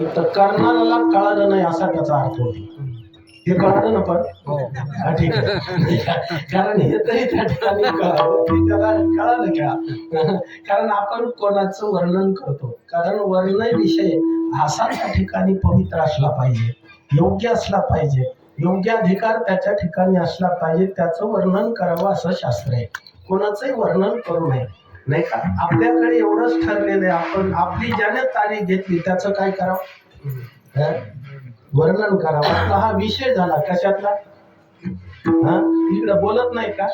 तर करणाऱ्याला कळालं नाही असा त्याचा अर्थ होतो. हे कळालं ना पण? हा, ठीक आहे. कारण हे तरी त्या ठिकाणी त्याला कळालं का? कारण आपण कोणाचं वर्णन करतो. कारण वर्ण विषय असा त्या ठिकाणी पवित्र असला पाहिजे. योग्य असला पाहिजे. योग्य अधिकार त्याच्या ठिकाणी असला पाहिजे. त्याचं वर्णन करावं असं शास्त्र आहे. कोणाचंही वर्णन करू नये. नाही का? आपल्याकडे एवढंच ठरलेलं आहे. आपण आपली ज्याने तारीख घेतली त्याचं काय करावं? हं? वर्णन करावं. आपला हा विषय झाला. कशातला? हा? इकडे बोलत नाही का?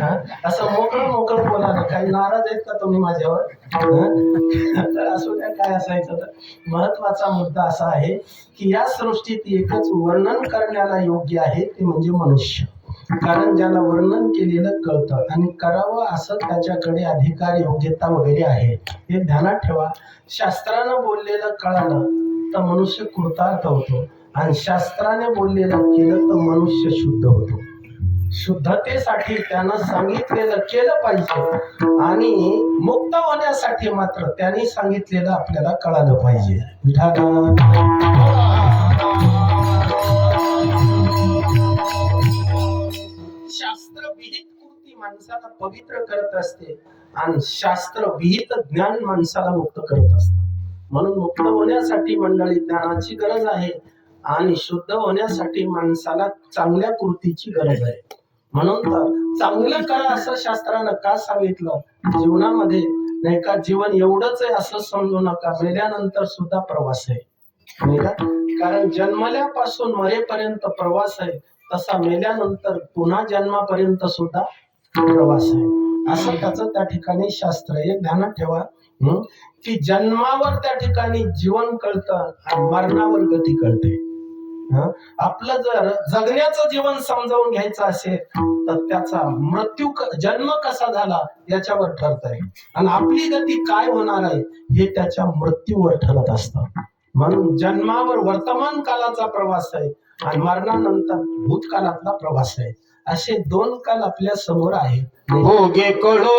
हा? असं मोकळं मोकळं बोलायला. काही नाराज आहेत का तुम्ही माझ्यावर? हा? असू द्या काय असायचं तर. महत्त्वाचा मुद्दा असा आहे की या सृष्टीत एकच वर्णन करण्याला योग्य आहे ते म्हणजे मनुष्य. कारण ज्याला वर्णन केलेलं कळतं आणि करावं असं त्याच्याकडे अधिकार योग्यता वगैरे आहे. हे ध्यानात ठेवा. शास्त्रानं बोललेलं कळालं तर मनुष्य कृतार्थ होतो. आणि शास्त्राने बोललेलं केलं तर मनुष्य शुद्ध होतो. शुद्धतेसाठी त्यानं सांगितलेलं केलं पाहिजे. आणि मुक्त होण्यासाठी मात्र त्यांनी सांगितलेलं आपल्याला कळालं पाहिजे. माणसाला पवित्र करत असते आणि शास्त्र विहित ज्ञान माणसाला मुक्त करत असत. म्हणून मुक्त होण्यासाठी मंडळी ज्ञानाची गरज आहे आणि शुद्ध होण्यासाठी माणसाला चांगल्या कृतीची गरज आहे. म्हणून तर चांगलं करा असं शास्त्रानं का सांगितलं? जीवनामध्ये नाही का जीवन एवढंच आहे असं समजू नका. मेल्यानंतर सुद्धा प्रवास आहे. कारण जन्मल्यापासून मरेपर्यंत प्रवास आहे. तसा मेल्यानंतर पुन्हा जन्मापर्यंत सुद्धा प्रवास आहे. असं त्याचं त्या ठिकाणी शास्त्र आहे. ध्यानात ठेवा. की जन्मावर त्या ठिकाणी जीवन कळतं आणि मरणावर गती कळते. आपलं जर जगण्याचं जीवन समजावून घ्यायचं असेल तर त्याचा मृत्यू जन्म कसा झाला याच्यावर ठरत आहे. आणि आपली गती काय होणार आहे हे त्याच्या मृत्यूवर ठरत असतं. म्हणून जन्मावर वर्तमान कालाचा प्रवास आहे आणि मरणानंतर भूतकालातला प्रवास आहे. असे दोन काल आपल्यासमोर आहेत. भोगे कळो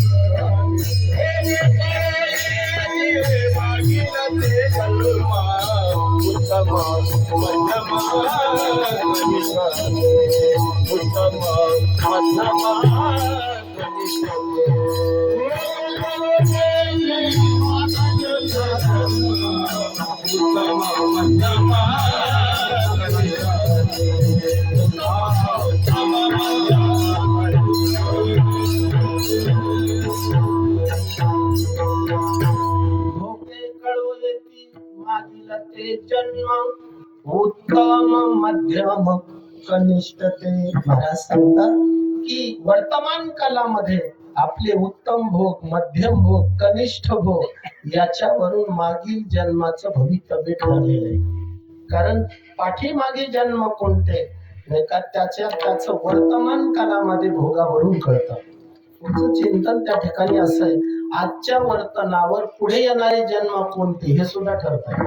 मध्यामा भोगे कळू येती मागील ते जन्म उत्तम मध्यम कनिष्ठ ते मला सांगतात की वर्तमान कालामध्ये आपले उत्तम भोग मध्यम भोग कनिष्ठ भोग याच्यावरून मागील जन्माचं भवितव्य ठरलेलं आहे. कारण पाठीमागे जन्म कोणते? नाही का? त्याच्या त्याच वर्तमान कालामध्ये भोगावरून कळतं. पुढचं चिंतन त्या ठिकाणी असं आहे आजच्या वर्तनावर पुढे येणारे जन्म कोणते हे सुद्धा ठरत आहे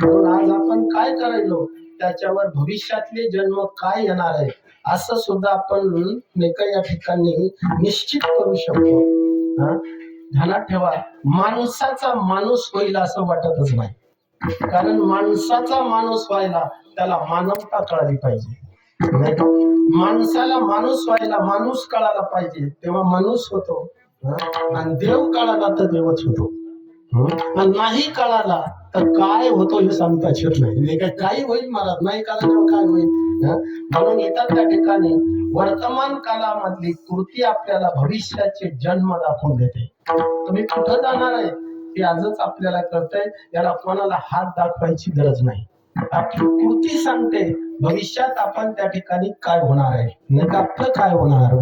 म्हणून आज आपण काय करायलो? त्याच्यावर भविष्यातले जन्म काय येणार आहे असं सुद्धा आपण नाही या ठिकाणी निश्चित करू शकतो. हा? ध्यानात ठेवा. माणसाचा माणूस होईल असं वाटतच नाही. कारण माणसाचा माणूस व्हायला त्याला मानवता कळाली पाहिजे. माणसाला माणूस व्हायला माणूस कळाला पाहिजे. तेव्हा माणूस होतो. आणि देव कळाला तर देवच होतो. नाही कळाला तर काय होतो हे सांगता येत नाही. काय काही होईल मला. नाही कळाल्यावर काय होईल? म्हणून येतात त्या ठिकाणी वर्तमान कालामधली कृती आपल्याला भविष्याचे जन्म दाखवून देते. तुम्ही कुठं जाणार आहे? हे आजच आपल्याला कळतंय. याला कोणाला हात दाखवायची गरज नाही. आपली कृती सांगते. भविष्यात आपण त्या ठिकाणी काय होणार आहे? नाही आपलं काय होणार?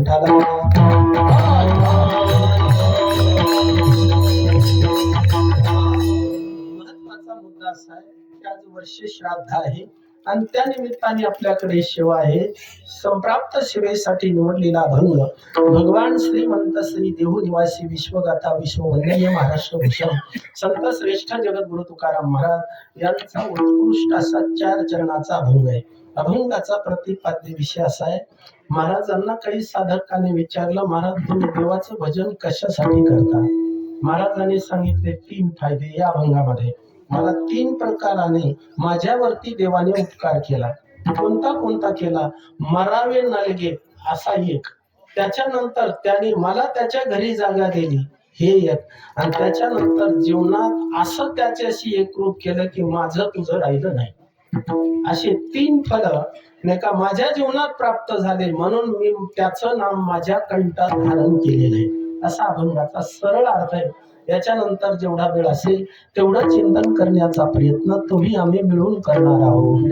महत्त्वाचा मुद्दा असा आहे की आज वर्ष श्राद्ध आहे. आणि त्या निमित्ताने आपल्याकडे शिव आहे. संप्राप्त सेवेसाठी निवडलेला अभंग भगवान श्रीमंत श्री देहू निवासी विश्वगाथा विश्ववंदनीय महाराष्ट्र भूषण संत श्रेष्ठ जगद्गुरु तुकाराम महाराज यांचा उत्कृष्ट असा चार चरणाचा अभंग आहे. अभंगाचा प्रतिपाद्य विषय असा आहे महाराजांना काही साधकाने विचारलं महाराज तुम्ही देवाचं भजन कशासाठी करता? महाराजांनी सांगितले तीन फायदे या अभंगामध्ये. मला तीन प्रकाराने माझ्यावरती देवाने उपकार केला. कोणता कोणता केला? मरावे नलगे असा एक. त्याच्यानंतर त्याने मला त्याच्या घरी जागा दिली. हे एक. आणि त्याच्यानंतर जीवनात असं त्याच्याशी एकरूप केलं की माझं तुझं राहिलं नाही. असे तीन फल नाही का माझ्या जीवनात प्राप्त झाले म्हणून मी त्याचं नाम माझ्या कंठात धारण केलेलं आहे. असा अभंगाचा सरळ अर्थ आहे. याच्यानंतर जेवढा वेळ असेल तेवढं चिंतन करण्याचा प्रयत्न तुम्ही आम्ही मिळून करणार आहोत.